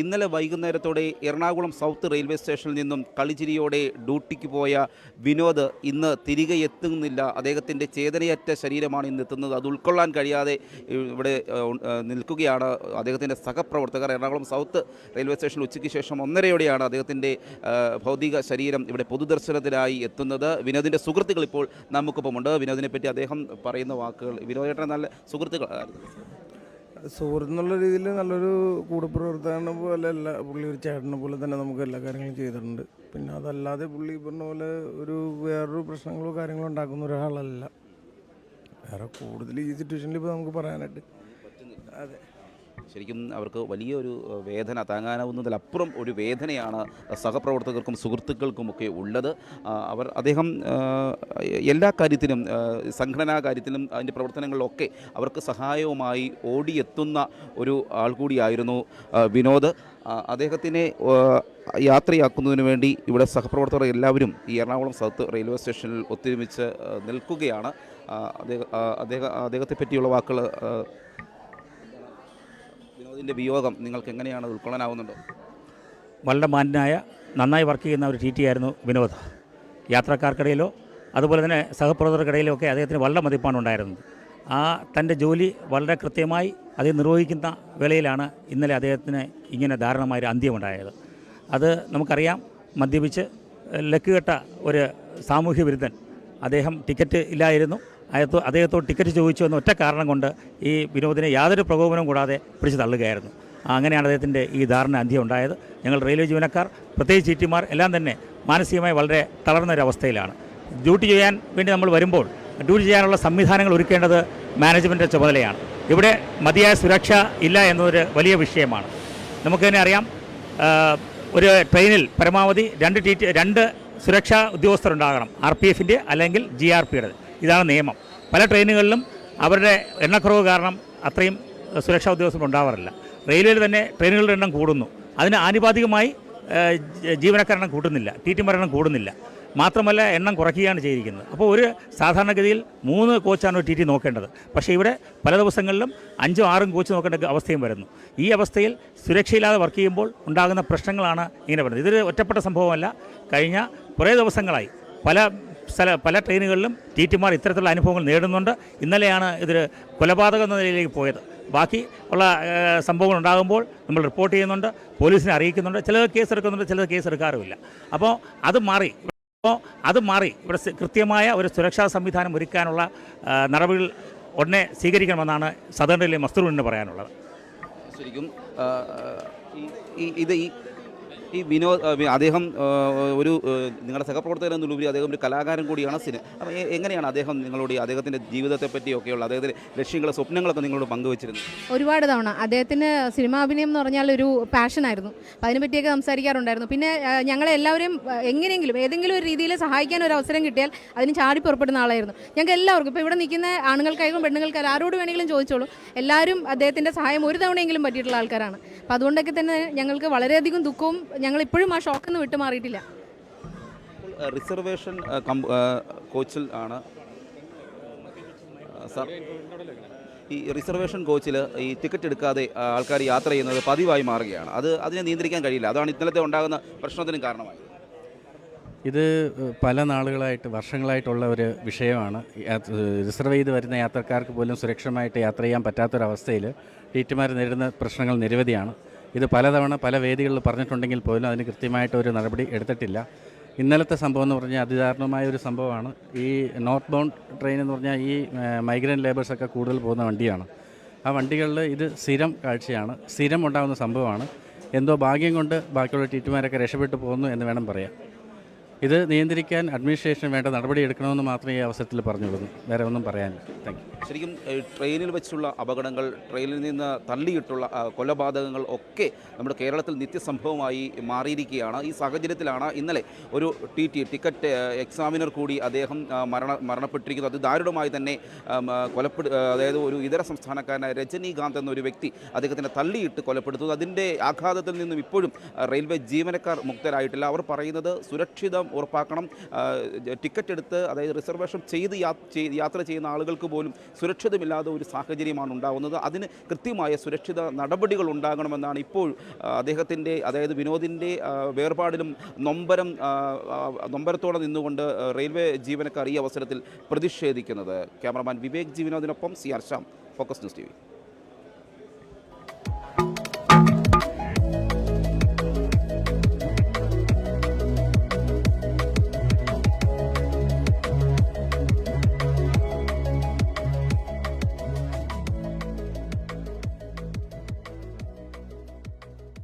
ഇന്നലെ വൈകുന്നേരത്തോടെ Ernakulam south railway സ്റ്റേഷനിൽ നിന്നും കളിചിരിയോടെ ഡ്യൂട്ടിക്ക് പോയ വിനോദ് ഇന്ന് തിരികെ എത്തുന്നില്ല. അദ്ദേഹത്തിന്റെ ചേതനയറ്റ ശരീരമാണ് ഇന്ന് എത്തുന്നത്. അത് ഉൾക്കൊള്ളാൻ കഴിയാതെ ഇവിടെ നിൽക്കുകയാണ് അദ്ദേഹത്തിന്റെ സഹപ്രവർത്തകർ. എറണാകുളം സൗത്ത് റെയിൽവേ സ്റ്റേഷനിൽ ഉച്ചയ്ക്ക് ശേഷം ഒന്നരയോടെയാണ് അദ്ദേഹത്തിന്റെ ഭൗതിക ശരീരം ഇവിടെ പൊതുദർശനത്തിനായി എത്തുന്നത്. വിനോദിന്റെ സുഹൃത്തുക്കൾ ഇപ്പോൾ നമുക്കൊപ്പമുണ്ട്. വിനോദിനെ പറ്റി അദ്ദേഹം പറയുന്ന വാക്കുകൾ. വിനോദേട്ടൻ നല്ല സുഹൃത്തുക്കൾ സുഹൃത്ത് എന്നുള്ള രീതിയിൽ നല്ലൊരു കൂടപ്രവർത്തകനെ പോലെ അല്ല പുള്ളി ഒരു ചേട്ടനെ പോലെ തന്നെ നമുക്ക് എല്ലാ കാര്യങ്ങളും ചെയ്തിട്ടുണ്ട്. പിന്നെ അതല്ലാതെ പുള്ളി പറഞ്ഞ പോലെ ഒരു വേറൊരു പ്രശ്നങ്ങളോ കാര്യങ്ങളോ ഉണ്ടാക്കുന്ന ഒരാളല്ല. വേറെ കൂടുതൽ ഈ സിറ്റുവേഷനിൽ ഇപ്പോൾ നമുക്ക് പറയാനായിട്ട്. അതെ. ശരിക്കും അവർക്ക് വലിയൊരു വേദന താങ്ങാനാവുന്നതിലപ്പുറം ഒരു വേദനയാണ് സഹപ്രവർത്തകർക്കും സുഹൃത്തുക്കൾക്കും ഒക്കെ ഉള്ളത് അവർ അദ്ദേഹം എല്ലാ കാര്യത്തിനും സംഘടനാ കാര്യത്തിലും അതിന്റെ പ്രവർത്തനങ്ങളിലൊക്കെ അവർക്ക് സഹായവുമായി ഓടിയെത്തുന്ന ഒരു ആൾ കൂടിയായിരുന്നു വിനോദ്. അദ്ദേഹത്തിനെ യാത്രയാക്കുന്നതിന് വേണ്ടി ഇവിടെ സഹപ്രവർത്തകർ എല്ലാവരും ഈ എറണാകുളം സൗത്ത് റെയിൽവേ സ്റ്റേഷനിൽ ഒത്തൊരുമിച്ച് നിൽക്കുകയാണ്. അദ്ദേഹം അദ്ദേഹത്തെ പറ്റിയുള്ള വാക്കുകൾ വിനോദിന്റെ വിയോഗം നിങ്ങൾക്ക് എങ്ങനെയാണ് ഉൾക്കൊള്ളാനാവുന്നുണ്ടോ? വളരെ മാന്യനായ നന്നായി വർക്ക് ചെയ്യുന്ന ഒരു ടി ടി ആയിരുന്നു വിനോദ്. യാത്രക്കാർക്കിടയിലോ അതുപോലെ തന്നെ സഹപ്രവർത്തകർക്കിടയിലോ ഒക്കെ അദ്ദേഹത്തിന് വളരെ മതിപ്പാണ് ഉണ്ടായിരുന്നത്. ആ തന്റെ ജോലി വളരെ കൃത്യമായി അത് നിർവഹിക്കുന്ന വേളയിലാണ് ഇന്നലെ അദ്ദേഹത്തിന് ഇങ്ങനെ ദാരുണമായൊരു അന്ത്യമുണ്ടായത് അത് നമുക്കറിയാം മദ്യപിച്ച് ലക്കുകെട്ട ഒരു സാമൂഹ്യ വിരുദ്ധൻ അദ്ദേഹം ടിക്കറ്റ് ഇല്ലായിരുന്നു. അയത്തോ അദ്ദേഹത്തോട് ടിക്കറ്റ് ചോദിച്ചു എന്ന ഒറ്റ കാരണം കൊണ്ട് ഈ വിനോദിനെ യാതൊരു പ്രകോപനവും കൂടാതെ പിടിച്ച് തള്ളുകയായിരുന്നു. അങ്ങനെയാണ് അദ്ദേഹത്തിന്റെ ഈ ധാരണ അന്ത്യം ഉണ്ടായത്. ഞങ്ങൾ റെയിൽവേ ജീവനക്കാർ പ്രത്യേകിച്ച് ചീറ്റിമാർ എല്ലാം തന്നെ മാനസികമായി വളരെ തളർന്ന ഒരു അവസ്ഥയിലാണ് ഡ്യൂട്ടി ചെയ്യാൻ വേണ്ടി നമ്മൾ വരുമ്പോൾ ഡ്യൂട്ടി ചെയ്യാനുള്ള സംവിധാനങ്ങൾ ഒരുക്കേണ്ടത് മാനേജ്മെന്റിന്റെ ചുമതലയാണ്. ഇവിടെ മതിയായ സുരക്ഷ ഇല്ല എന്നതൊരു വലിയ വിഷയമാണ്. നമുക്ക് തന്നെ അറിയാം ഒരു ട്രെയിനിൽ പരമാവധി രണ്ട് ടി രണ്ട് സുരക്ഷാ ഉദ്യോഗസ്ഥരുണ്ടാകണം. ആർ പി എഫിന്റെ അല്ലെങ്കിൽ ജി ആർ പിയുടെ. ഇതാണ് നിയമം. പല ട്രെയിനുകളിലും അവരുടെ എണ്ണക്കുറവ് കാരണം അത്രയും സുരക്ഷാ ഉദ്യോഗസ്ഥർ ഉണ്ടാവാറില്ല. റെയിൽവേയിൽ തന്നെ ട്രെയിനുകളുടെ എണ്ണം കൂടുന്നു. അതിന് ആനുപാതികമായി ജീവനക്കാരെണ്ണം കൂട്ടുന്നില്ല. ടി മരണം കൂടുന്നില്ല. മാത്രമല്ല എണ്ണം കുറയ്ക്കുകയാണ് ചെയ്തിരിക്കുന്നത്. അപ്പോൾ ഒരു സാധാരണഗതിയിൽ മൂന്ന് കോച്ചാണ് ടി ടി നോക്കേണ്ടത്. പക്ഷേ ഇവിടെ പല ദിവസങ്ങളിലും അഞ്ചും ആറും കോച്ച് നോക്കേണ്ട അവസ്ഥയും വരുന്നു. ഈ അവസ്ഥയിൽ സുരക്ഷയില്ലാതെ വർക്ക് ചെയ്യുമ്പോൾ ഉണ്ടാകുന്ന പ്രശ്നങ്ങളാണ് ഇങ്ങനെ വരുന്നത്. ഇതൊരു ഒറ്റപ്പെട്ട സംഭവമല്ല. കഴിഞ്ഞ കുറേ ദിവസങ്ങളായി പല സ്ഥല പല ട്രെയിനുകളിലും ടി ടിമാർ ഇത്തരത്തിലുള്ള അനുഭവങ്ങൾ നേടുന്നുണ്ട്. ഇന്നലെയാണ് ഇതിൽ കൊലപാതകം എന്ന നിലയിലേക്ക് പോയത്. ബാക്കി ഉള്ള സംഭവങ്ങൾ ഉണ്ടാകുമ്പോൾ നമ്മൾ റിപ്പോർട്ട് ചെയ്യുന്നുണ്ട് പോലീസിനെ അറിയിക്കുന്നുണ്ട് ചിലത് കേസ് എടുക്കുന്നുണ്ട് ചിലത് കേസ് എടുക്കാറുമില്ല അപ്പോൾ അത് മാറി അപ്പോൾ അത് മാറി. ഇവിടെ കൃത്യമായ ഒരു സുരക്ഷാ സംവിധാനം ഒരുക്കാനുള്ള നടപടികൾ ഉടനെ സ്വീകരിക്കണമെന്നാണ് റെയിൽവേ മസ്തൂറിന് പറയാനുള്ളത്. ശരിക്കും ഇത് ഈ ഈ വിനോദ് അദ്ദേഹം ഒരു നിങ്ങളുടെ സഹപ്രവർത്തകൻ എന്നുള്ളൂ അദ്ദേഹം ഒരു കലാകാരൻ കൂടിയാണ് സിനിമ അപ്പോൾ എങ്ങനെയാണ് അദ്ദേഹം നിങ്ങളോട് അദ്ദേഹത്തിന്റെ ജീവിതത്തെ പറ്റിയൊക്കെയുള്ള അദ്ദേഹത്തിന്റെ ലക്ഷ്യങ്ങളും സ്വപ്നങ്ങളൊക്കെ നിങ്ങളോട് പങ്കുവച്ചിരുന്നത്? ഒരുപാട് തവണ. അദ്ദേഹത്തിന് സിനിമാ അഭിനയം എന്ന് പറഞ്ഞാൽ ഒരു പാഷനായിരുന്നു. അപ്പം അതിനെപ്പറ്റിയൊക്കെ സംസാരിക്കാറുണ്ടായിരുന്നു. പിന്നെ ആ, ഞങ്ങളെ എല്ലാവരെയും എങ്ങനെയെങ്കിലും ഏതെങ്കിലും ഒരു രീതിയിൽ സഹായിക്കാൻ ഒരു അവസരം കിട്ടിയാൽ അതിന് ചാടി പുറപ്പെടുന്ന ആളായിരുന്നു. ഞങ്ങൾക്ക് എല്ലാവർക്കും ഇപ്പോൾ ഇവിടെ നിൽക്കുന്ന ആണുങ്ങൾക്കായാലും പെണ്ണുങ്ങൾക്കായാലും ആരോട് വേണമെങ്കിലും ചോദിച്ചോളൂ. എല്ലാവരും അദ്ദേഹത്തിന്റെ സഹായം ഒരു തവണയെങ്കിലും പറ്റിയിട്ടുള്ള ആൾക്കാരാണ്. അപ്പം അതുകൊണ്ടൊക്കെ തന്നെ ഞങ്ങൾക്ക് വളരെയധികം ദുഃഖവും ഞങ്ങൾ ഇപ്പോഴും ആ ഷോക്കിൽ നിന്ന് വിട്ടുമാറിയിട്ടില്ല മാറിയിട്ടില്ല. റിസർവേഷൻ കോച്ചിൽ ആണ്. സാർ ഈ റിസർവേഷൻ കോച്ചിൽ ഈ ടിക്കറ്റ് എടുക്കാതെ ആൾക്കാർ യാത്ര ചെയ്യുന്നത് പതിവായി മാറുകയാണ്. അത് അതിനെ നിയന്ത്രിക്കാൻ കഴിയില്ല. അതാണ് ഇന്നലത്തെ ഉണ്ടാകുന്ന പ്രശ്നത്തിനും കാരണമായി ഇത് പല നാളുകളായിട്ട് വർഷങ്ങളായിട്ടുള്ള ഒരു വിഷയമാണ്. റിസർവ് ചെയ്ത് വരുന്ന യാത്രക്കാർക്ക് പോലും സുരക്ഷിതമായിട്ട് യാത്ര ചെയ്യാൻ പറ്റാത്തൊരവസ്ഥയിൽ ടീറ്റുമാർ നേരിടുന്ന പ്രശ്നങ്ങൾ നിരവധിയാണ്. ഇത് പലതവണ പല വേദികളിൽ പറഞ്ഞിട്ടുണ്ടെങ്കിൽ പോലും അതിന് കൃത്യമായിട്ട് ഒരു നടപടി എടുത്തിട്ടില്ല. ഇന്നലത്തെ സംഭവം എന്ന് പറഞ്ഞാൽ അതിദാരുണമായ ഒരു സംഭവമാണ്. ഈ നോർത്ത് ബൗണ്ട് ട്രെയിൻ എന്ന് പറഞ്ഞാൽ ഈ മൈഗ്രന്റ് ലേബേഴ്സൊക്കെ കൂടുതൽ പോകുന്ന വണ്ടിയാണ്. ആ വണ്ടികളിൽ ഇത് സ്ഥിരം കാഴ്ചയാണ്. സ്ഥിരം ഉണ്ടാകുന്ന സംഭവമാണ്. എന്തോ ഭാഗ്യം കൊണ്ട് ബാക്കിയുള്ള ടീറ്റുമാരൊക്കെ രക്ഷപ്പെട്ടു പോകുന്നു എന്ന് വേണം പറയാം ഇത് നിയന്ത്രിക്കാൻ അഡ്മിനിസ്ട്രേഷൻ വേണ്ട നടപടി എടുക്കണമെന്ന് മാത്രമേ ഈ അവസരത്തിൽ പറഞ്ഞുള്ളൂ. വേറെ ഒന്നും പറയാനില്ല. താങ്ക് ശരിക്കും ട്രെയിനിൽ വെച്ചുള്ള അപകടങ്ങൾ ട്രെയിനിൽ നിന്ന് തള്ളിയിട്ടുള്ള കൊലപാതകങ്ങൾ ഒക്കെ നമ്മുടെ കേരളത്തിൽ നിത്യസംഭവമായി മാറിയിരിക്കുകയാണ്. ഈ സാഹചര്യത്തിലാണ് ഇന്നലെ ഒരു ടി ടി ടിക്കറ്റ് എക്സാമിനർ കൂടി അദ്ദേഹം മരണ മരണപ്പെട്ടിരിക്കുന്നത്. അത് ദാരുണമായി തന്നെ കൊലപ്പെടു അതായത് ഒരു ഇതര സംസ്ഥാനക്കാരനായ രജനീകാന്ത് എന്നൊരു വ്യക്തി അദ്ദേഹത്തിനെ തള്ളിയിട്ട് കൊലപ്പെടുത്തുന്നു. അതിന്റെ ആഘാതത്തിൽ നിന്നും ഇപ്പോഴും റെയിൽവേ ജീവനക്കാർ മുക്തരായിട്ടില്ല. അവർ പറയുന്നത് സുരക്ഷിതം സുരക്ഷിതം ഉറപ്പാക്കണം. ടിക്കറ്റ് എടുത്ത് അതായത് റിസർവേഷൻ ചെയ്ത് യാത്ര ചെയ്യുന്ന ആളുകൾക്ക് പോലും സുരക്ഷിതമില്ലാത്ത ഒരു സാഹചര്യമാണ് ഉണ്ടാകുന്നത് അതിന് കൃത്യമായ സുരക്ഷിത നടപടികൾ ഉണ്ടാകണമെന്നാണ് ഇപ്പോൾ അദ്ദേഹത്തിന്റെ അതായത് വിനോദിന്റെ വേർപാടിലും നൊമ്പരം നൊമ്പരത്തോടെ നിന്നുകൊണ്ട് റെയിൽവേ ജീവനക്കാർ ഈ അവസരത്തിൽ പ്രതിഷേധിക്കുന്നത്. Cameraman Vivek G വിനോദിനൊപ്പം C R Sham Focus News T